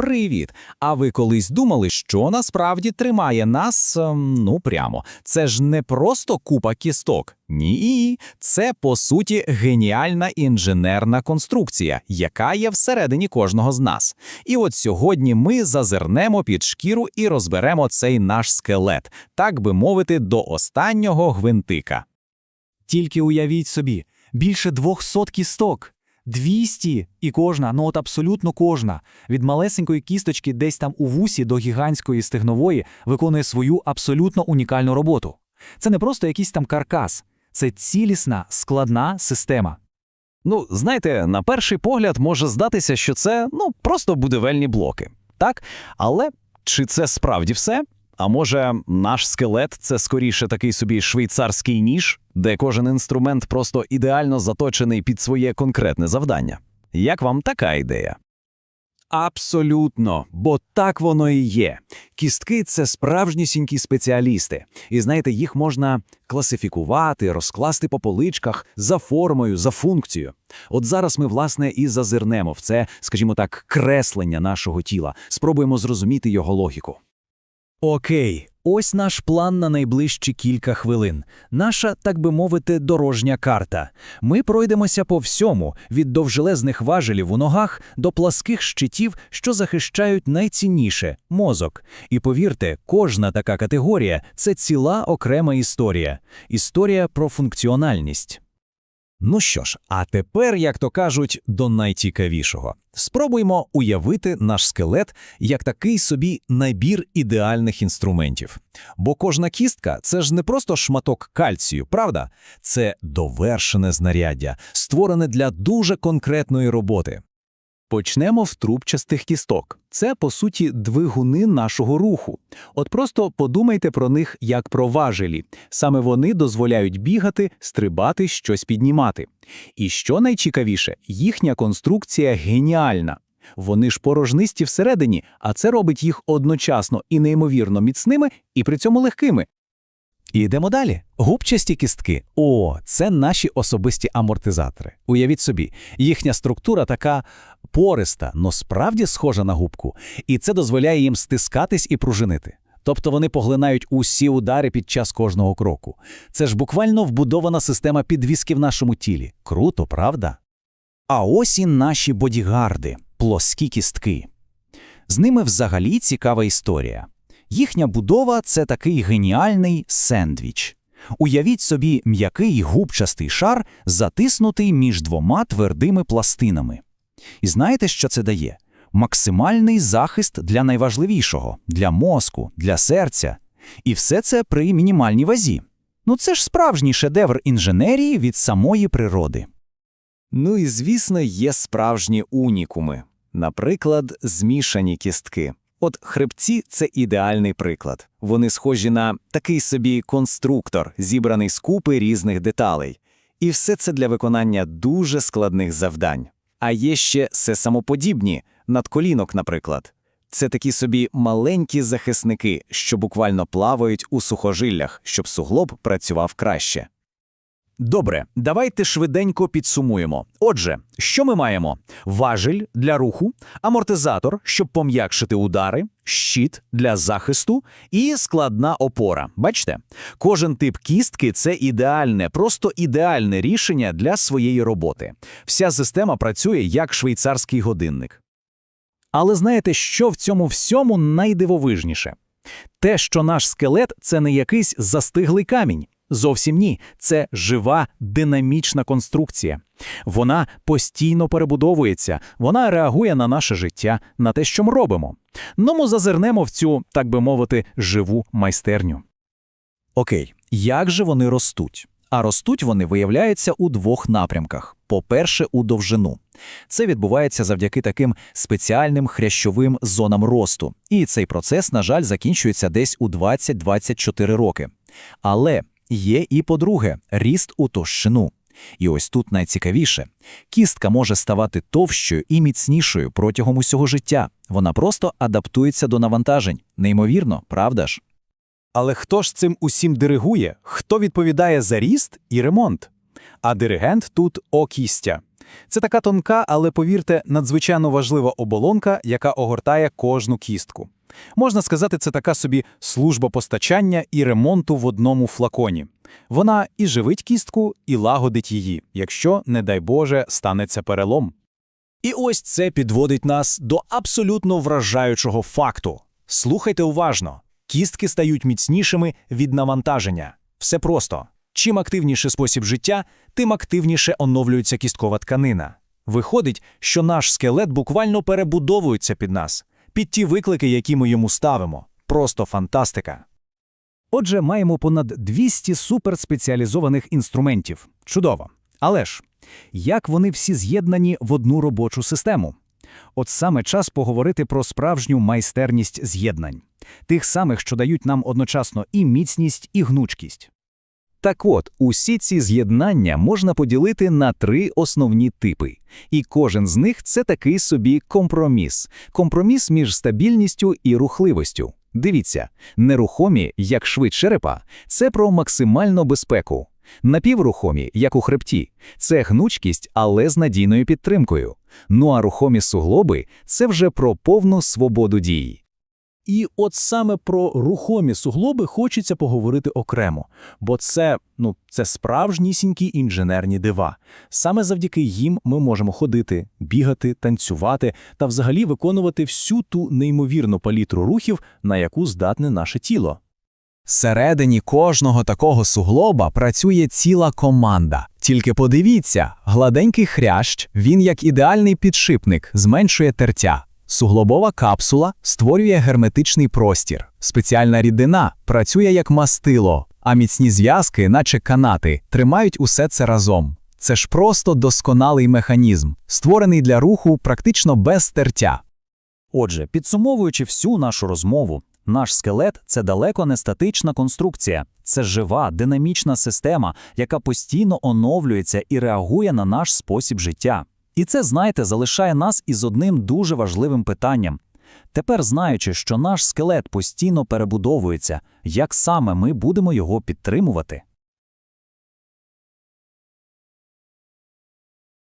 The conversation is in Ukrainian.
Привіт! А ви колись думали, що насправді тримає нас, ем, ну прямо. Це ж не просто купа кісток. Ні, це по суті геніальна інженерна конструкція, яка є всередині кожного з нас. І от сьогодні ми зазирнемо під шкіру і розберемо цей наш скелет, так би мовити, до останнього гвинтика. Тільки уявіть собі, більше 200 кісток. 200! І кожна, ну от абсолютно кожна, від малесенької кісточки десь там у вусі до гігантської стегнової виконує свою абсолютно унікальну роботу. Це не просто якийсь там каркас, це цілісна, складна система. Ну, знаєте, на перший погляд може здатися, що це ну просто будівельні блоки, так? Але чи це справді все? А може, наш скелет це скоріше такий собі швейцарський ніж, де кожен інструмент просто ідеально заточений під своє конкретне завдання? Як вам така ідея? Абсолютно, бо так воно і є. Кістки це справжнісінькі спеціалісти, і знаєте, їх можна класифікувати, розкласти по поличках за формою, за функцією. От зараз ми, власне, і зазирнемо в це, скажімо так, креслення нашого тіла, спробуємо зрозуміти його логіку. Окей, ось наш план на найближчі кілька хвилин. Наша, так би мовити, дорожня карта. Ми пройдемося по всьому, від довжелезних важелів у ногах до пласких щитів, що захищають найцінніше мозок. І повірте, кожна така категорія це ціла окрема історія. Історія про функціональність. Ну що ж, а тепер, як то кажуть, до найцікавішого. Спробуймо уявити наш скелет як такий собі набір ідеальних інструментів. Бо кожна кістка це ж не просто шматок кальцію, правда? Це довершене знаряддя, створене для дуже конкретної роботи. Почнемо в трубчастих кісток. Це, по суті, двигуни нашого руху. От просто подумайте про них як про важелі. Саме вони дозволяють бігати, стрибати, щось піднімати. І що найцікавіше, їхня конструкція геніальна. Вони ж порожнисті всередині, а це робить їх одночасно і неймовірно міцними, і при цьому легкими. Йдемо далі. Губчасті кістки. О, це наші особисті амортизатори. Уявіть собі, їхня структура така пориста, но справді схожа на губку, і це дозволяє їм стискатись і пружинити. Тобто вони поглинають усі удари під час кожного кроку. Це ж буквально вбудована система підвіски в нашому тілі. Круто, правда? А ось і наші бодігарди, плоскі кістки. З ними взагалі цікава історія. Їхня будова це такий геніальний сендвіч. Уявіть собі м'який губчастий шар, затиснутий між двома твердими пластинами. І знаєте, що це дає? Максимальний захист для найважливішого, для мозку, для серця. І все це при мінімальній вазі. Ну це ж справжній шедевр інженерії від самої природи. Ну і звісно, є справжні унікуми, наприклад, змішані кістки. От хребці це ідеальний приклад. Вони схожі на такий собі конструктор, зібраний з купи різних деталей. І все це для виконання дуже складних завдань. А є ще сесамоподібні, надколінок, наприклад. Це такі собі маленькі захисники, що буквально плавають у сухожиллях, щоб суглоб працював краще. Добре, давайте швиденько підсумуємо. Отже, що ми маємо? Важіль для руху, амортизатор, щоб пом'якшити удари, щит для захисту і складна опора. Бачите? Кожен тип кістки це ідеальне, просто ідеальне рішення для своєї роботи. Вся система працює як швейцарський годинник. Але знаєте, що в цьому всьому найдивовижніше? Те, що наш скелет це не якийсь застиглий камінь. Зовсім ні, це жива динамічна конструкція. Вона постійно перебудовується, вона реагує на наше життя, на те, що ми робимо. Ну, ми зазирнемо в цю, так би мовити, живу майстерню. Окей, як же вони ростуть? А ростуть вони виявляються у двох напрямках. По-перше, у довжину. Це відбувається завдяки таким спеціальним хрящовим зонам росту. І цей процес, на жаль, закінчується десь у 20-24 роки. Але Є і, по-друге, ріст у товщину. І ось тут найцікавіше. Кістка може ставати товщою і міцнішою протягом усього життя. Вона просто адаптується до навантажень. Неймовірно, правда ж? Але хто ж цим усім диригує? Хто відповідає за ріст і ремонт? А диригент тут окістя. Це така тонка, але, повірте, надзвичайно важлива оболонка, яка огортає кожну кістку. Можна сказати, це така собі служба постачання і ремонту в одному флаконі. Вона і живить кістку, і лагодить її, якщо, не дай Боже, станеться перелом. І ось це підводить нас до абсолютно вражаючого факту. Слухайте уважно. Кістки стають міцнішими від навантаження. Все просто. Чим активніше спосіб життя, тим активніше оновлюється кісткова тканина. Виходить, що наш скелет буквально перебудовується під нас, під ті виклики, які ми йому ставимо. Просто фантастика. Отже, маємо понад 200 суперспеціалізованих інструментів. Чудово. Але ж, як вони всі з'єднані в одну робочу систему? От саме час поговорити про справжню майстерність з'єднань. Тих самих, що дають нам одночасно і міцність, і гнучкість. Так от, усі ці з'єднання можна поділити на три основні типи. І кожен з них – це такий собі компроміс. Компроміс між стабільністю і рухливостю. Дивіться, нерухомі, як швид черепа, це про максимальну безпеку. Напіврухомі, як у хребті, це гнучкість, але з надійною підтримкою. Ну а рухомі суглоби – це вже про повну свободу дій. І от саме про рухомі суглоби хочеться поговорити окремо, бо це, ну, це справжнісінькі інженерні дива. Саме завдяки їм ми можемо ходити, бігати, танцювати та взагалі виконувати всю ту неймовірну палітру рухів, на яку здатне наше тіло. Всередині кожного такого суглоба працює ціла команда. Тільки подивіться, гладенький хрящ, він як ідеальний підшипник, зменшує тертя. Суглобова капсула створює герметичний простір. Спеціальна рідина працює як мастило, а міцні зв'язки, наче канати, тримають усе це разом. Це ж просто досконалий механізм, створений для руху практично без тертя. Отже, підсумовуючи всю нашу розмову, наш скелет це далеко не статична конструкція, це жива, динамічна система, яка постійно оновлюється і реагує на наш спосіб життя. І це, знаєте, залишає нас із одним дуже важливим питанням. Тепер, знаючи, що наш скелет постійно перебудовується, як саме ми будемо його підтримувати?